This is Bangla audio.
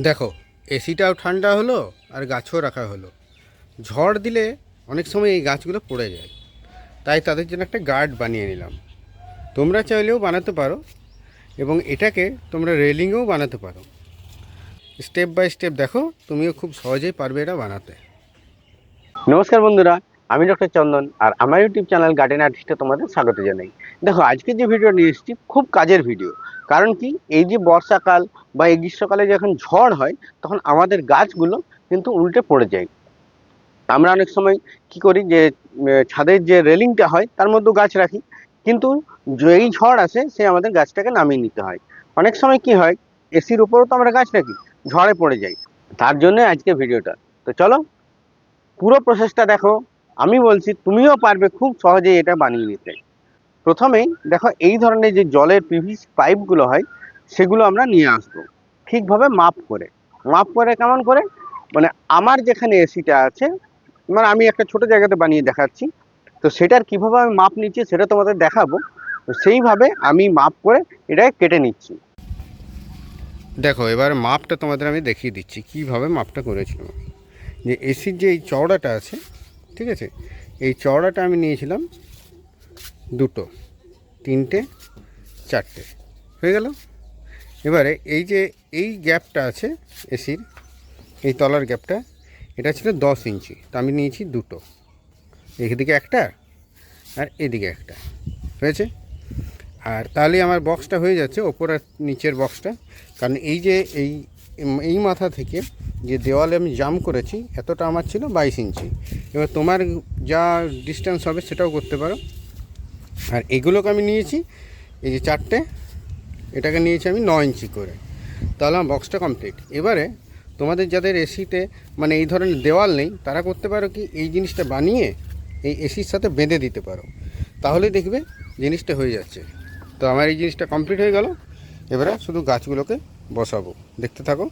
দেখো, এসিটাও ঠান্ডা হলো আর গাছও রাখা হলো। ঝড় দিলে অনেক সময় এই গাছগুলো পড়ে যায়। তাই তাদের জন্য একটা গার্ড বানিয়ে নিলাম। তোমরা চাইলেও বানাতে পারো এবং এটাকে তোমরা রেলিংয়েও বানাতে পারো। স্টেপ বাই স্টেপ দেখো, তুমিও খুব সহজেই পারবে এটা বানাতে। নমস্কার বন্ধুরা আমি ডক্টর চন্দন আর আমার ইউটিউব চ্যানেল গার্ডেন আর্টিস্টে তোমাদের স্বাগত জানাই। দেখো, আজকে যে ভিডিও নিয়ে এসেছি, খুব কাজের ভিডিও কারণ কি? এই যে বর্ষাকাল বা এই গ্রীষ্মকালে যখন ঝড় হয়, তখন আমাদের গাছগুলো কিন্তু উল্টে পড়ে যায়। আমরা অনেক সময় কি করি যে ছাদের যে রেলিংটা হয়, তার মধ্যে গাছ রাখি। কিন্তু যেই ঝড় আসে, সে আমাদের গাছটাকে নামিয়ে নিতে হয়। অনেক সময় কি হয় এসির উপরেও তো আমরা গাছ রাখি, ঝড়ে পড়ে যাই তার জন্য আজকে ভিডিওটা তো চলো, পুরো প্রসেসটা দেখো। আমি বলছি, তুমিও পারবে খুব সহজেই এটা বানিয়ে নিতে। প্রথমেই দেখো, এই ধরনের যে জলের পিভিস পাইপগুলো হয়, সেগুলো আমরা নিয়ে আসব। ঠিকভাবে মাপ করে। মাপ করে কেমন করে? মানে আমার যেখানে এসিটা আছে মানে আমি একটা ছোট জায়গাতে বানিয়ে দেখাচ্ছি, তো সেটার কীভাবে আমি মাপ নিচ্ছি সেটা তোমাদের দেখাবো। তো সেইভাবে আমি মাপ করে এটাকে কেটে নিচ্ছি। দেখো, এবার মাপটা তোমাদের আমি দেখিয়ে দিচ্ছি, কীভাবে মাপটা করেছিলাম। যে এসির যে এই চওড়াটা আছে ঠিক আছে? এই চওড়াটা আমি নিয়েছিলাম দুটো, তিনটে, চারটে। হয়ে গেল? এবারে এই যে এই গ্যাপটা আছে এসির, এই তলার গ্যাপটা, এটা ছিল দশ ইঞ্চি। তা আমি নিয়েছি দুটো। এদিকে একটা আর এদিকে একটা। হয়েছে? আর তাহলে আমার বক্সটা হয়ে যাচ্ছে, ওপর আর নিচের বক্সটা কারণ এই যে এই এই মাথা থেকে যে দেওয়ালে আমি জাম করেছি, এতটা আমার ছিল বাইশ ইঞ্চি। এবার তোমার যা ডিস্টেন্স হবে সেটাও করতে পারো। আর এগুলোকে আমি নিয়েছি, এই যে চারটে, এটাকে নিয়েছি আমি ন ইঞ্চি করে। তাহলে আমার বক্সটা কমপ্লিট এবারে তোমাদের যাদের এসিতে মানে এই ধরনের দেওয়াল নেই, তারা করতে পারো কি, এই জিনিসটা বানিয়ে এই এসির সাথে বেঁধে দিতে পারো। তাহলে দেখবে জিনিসটা হয়ে যাচ্ছে। তো আমার এই জিনিসটা কমপ্লিট হয়ে গেল। এবারে শুধু গাছগুলোকে বসাবো। দেখতে থাকো।